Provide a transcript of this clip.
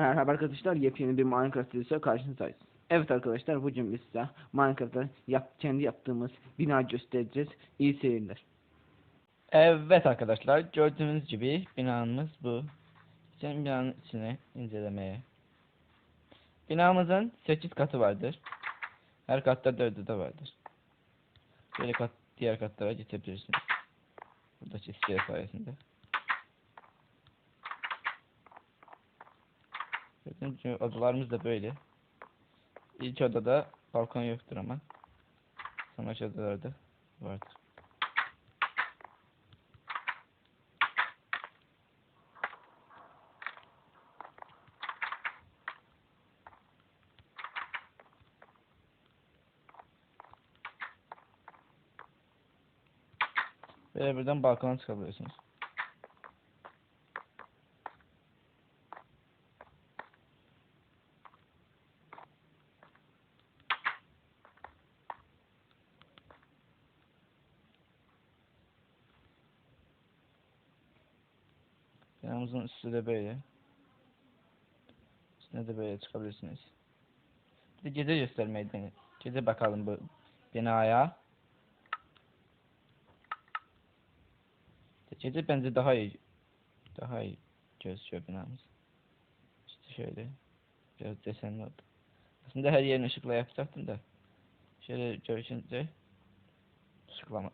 Merhaba arkadaşlar, yepyeni bir Minecraft videosu karşınızdayız. Evet arkadaşlar, bugün biz size Minecraft'ta yap, kendi yaptığımız bina göstereceğiz. İyi seyirler. Evet arkadaşlar gördüğünüz gibi binamız bu. Şimdi binanın içine incelemeye. Binamızın 8 katı vardır. Her katta 4'ü de vardır. Böyle kat, diğer katlara geçebilirsiniz. Burada çizgiler sayesinde. Gördüğünüz gibi odalarımız da böyle. İlk odada balkon yoktur ama. Sonraki odalarda vardır. Böyle buradan balkona çıkabiliyorsunuz. Binamızın üstü de böyle. Üstüne de böyle çıkabilirsiniz. Bir de gece göstermeyi deneyin. Gece bakalım bu binaya. Gece bence daha iyi daha iyi gözüküyor binamız. İşte şöyle biraz desenli oldu. Aslında her yerini ışıkla yapacaktım da şöyle görüşünce ışıklama